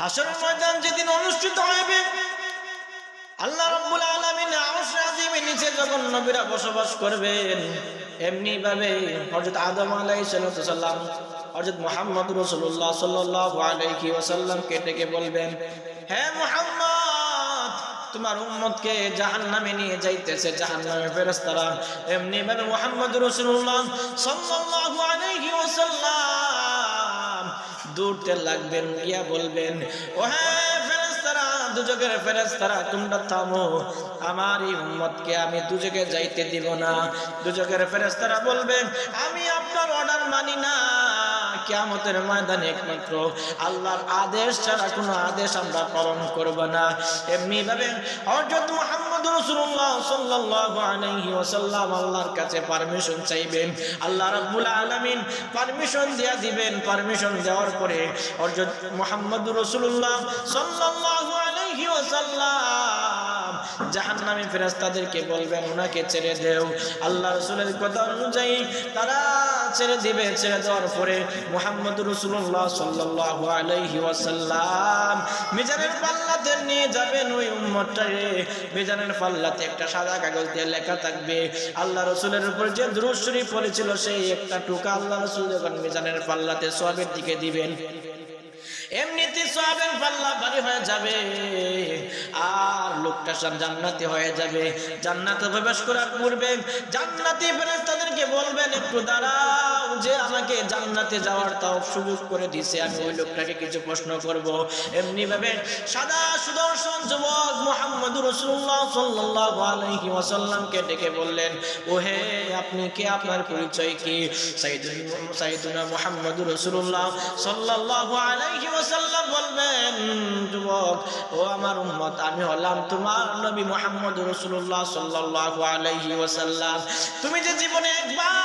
হাসরের ময়দান যেদিন অনুষ্ঠিত হবে, আল্লাহ রাব্বুল আলামিন আজিমের নিচে যখন নবীরা বসবাস করবেন এমনি ভাবে হযরত আদম আলাইহিস সালাম, হযরত মুহাম্মদ রাসূলুল্লাহ সাল্লাল্লাহু আলাইহি ওয়াসাল্লামকে ডেকে বলবেন, হে মুহাম্মদ, তোমার উম্মতকে জাহান্নামে নিয়ে যাইতেছে জাহান্নামে ফেরেশতারা। এমনি ভাবে মুহাম্মদ রাসূলুল্লাহ সাল্লাল্লাহু আলাইহি ওয়াসাল্লাম দূরতে লাগবেন, গিয়া বলবেন ও হ্যাঁ দুজকের ফেরেস্তারা তোমরা থামো। আমার এই উম্মতকে আমি দুজকে যাইতে দিব না। দুজকের ফেরেস্তারা বলবেন, আমি আপনার অর্ডার মানি না। কিয়ামতের ময়দানে একমাত্র আল্লাহর আদেশ ছাড়া কোনো আদেশ আমরা পালন করব না। এমনি ভাবে হযরত মুহাম্মদ রাসূলুল্লাহ সাল্লাল্লাহু আলাইহি ওয়াসাল্লাম আল্লাহর কাছে পারমিশন চাইবেন। আল্লাহ রাব্বুল আলামিন পারমিশন দিয়া দিবেন। পারমিশন দেওয়ার পরে হযরত মুহাম্মদ রাসূলুল্লাহ সাল্লাল্লাহু আলাইহি ওয়াসাল্লাম জাহান্নামী ফেরেশতাদেরকে বলবেন, ওনাকে ছেড়ে দেও। আল্লাহ রাসূলের কথা অনুযায়ী তারা ছেড়ে দিবে, ছেড়ে দেওয়ার পরে মুহাম্মদ রাসূলুল্লাহ সাল্লাল্লাহু আলাইহি ওয়াসাল্লাম মিজানের পাল্লাতে নিয়ে যাবেন ওই উম্মতটারে মিজানের পাল্লাতে একটা সাদা কাগজ দিয়ে লেখা থাকবে, আল্লাহ রসুলের উপর যে দুরূদ শরীফ পড়েছিল, সেই একটা টুকা আল্লাহ রসুল যখন মিজানের পাল্লাতে সবের দিকে দিবেন ভারী হয়ে যাবে। আর লোকটা সব জান্নাতি হয়ে যাবে। জান্নাতে প্রবেশ করার পূর্বে জান্নাতি ফেরেশতাদেরকে বলবেন, একটু দাঁড়াও। যে আমাকে জান্নাতে যাওয়ার তাও সুযোগ করে দিছে আমি ওই লোকটাকে কিছু প্রশ্ন করব। এমনি ভাবে সাদা সুদর্শন যুবক মোহাম্মদ রসুল্লাহ সাল্লাল্লাহু আলাইহি ওয়াসাল্লামকে ডেকে বললেন, ওহে, আপনি কে? আপনার পরিচয় কি? সাইদুনা মুহাম্মদ রসুল্লাহ সাল্লাল্লাহু আলাইহি ওয়াসাল্লাম বলবেন, যুবক, ও আমার উম্মত, আমি হলাম তোমার নবী মুহাম্মদ রসুল্লাহ সাল্লাল্লাহু আলাইহি ওয়াসাল্লাম। তুমি যে জীবনে একবার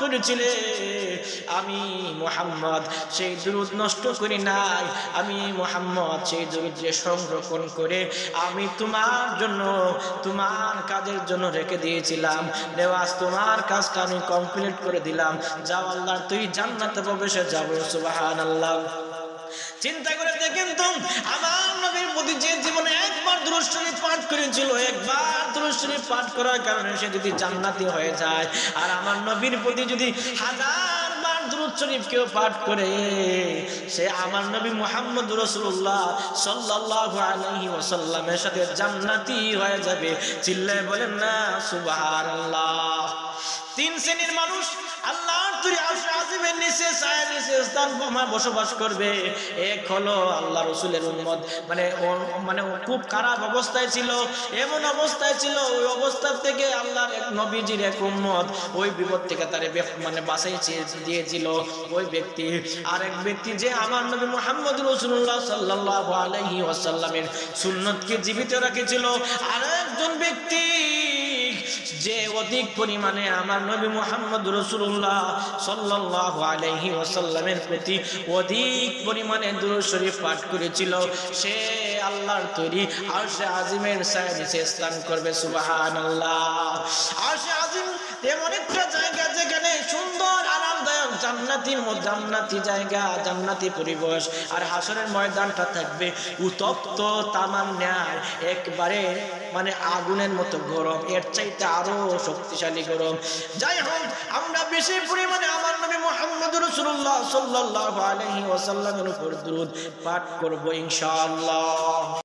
করেছিলে আমি মোহাম্মদ সেই দুরুদ নষ্ট করি নাই। আমি মোহাম্মদ সেই দুরুদ সংরক্ষণ করে আমি তোমার জন্য, তোমার কাজের জন্য রেখে দিয়েছিলাম। নেওয়াজ, তোমার কাজটা আমি কমপ্লিট করে দিলাম। যাও আল্লাহ, তুই জান্নাতে প্রবেশে যাব সুবাহান আল্লাহ চিন্তা করে দেখেন তো, আমার নবীর প্রতি যে জীবনে একবার দুরুশ্বরী পাঠ করেছিল, একবার দুরুশ্বরী পাঠ করার কারণে সে যদি জান্নাতি হয়ে যায়, আর আমার নবীর প্রতি যদি হাজার বার দুরুদ শরীফ কেউ পাঠ করে, সে আমার নবী মুহাম্মদ রসুল্লাহ সাল্লাল্লাহু আলাইহি ওয়াসাল্লামের সাথে জান্নাতি হয়ে যাবে। চিল্লায় বলেন না, সুবহানাল্লাহ। তিন শ্রেণির মানুষ আল্লাহর আরশে আজিমের নিচে নিচে স্থান বসবাস করবে। এক হলো আল্লাহ রসুলের উম্মত। মানে মানে খুব খারাপ অবস্থায় ছিল, এমন অবস্থায় ছিল, ওই অবস্থা থেকে আল্লাহর এক নবীজির এক উম্মত, ওই বিপদ থেকে তার মানে বাসাই দিয়েছিল। ওই ব্যক্তি আর এক ব্যক্তি যে আমার নবী মোহাম্মদ রসুল্লাহ সাল্লাল্লাহু আলাইহি ওয়াসাল্লামের সুন্নতকে জীবিত রেখেছিল, আরেকজন ব্যক্তি যে অধিক পরিমাণে আমার নবী মোহাম্মদ রসুল্লাহ সাল্লাহ আলহি ওসাল্লামের প্রতি অধিক পরিমাণে দুরূদ শরীফ পাঠ করেছিল, সে আল্লাহর তৈরি আর সে আজিমের সাহেব স্থান করবে, সুবহানাল্লাহ। আর সে আজিম এমন একটা জায়গা জান্নাতির মধ্যে জান্নাতি জায়গা, জান্নাতি পরিবেশ। আর হাসরের ময়দানটা থাকবে উতপ্ত তামাম ন্যায় একবারে মানে আগুনের মতো গরম। এর চাইতে আরও শক্তিশালী গরম। যাই হোক, আমরা বেশি পরিমাণে আমার নবী মোহাম্মদ রসুল্লাহ সাল্লাল্লাহু আলাইহি ওয়াসাল্লামের উপর দুরূদ পাঠ করব ইনশাআল্লাহ।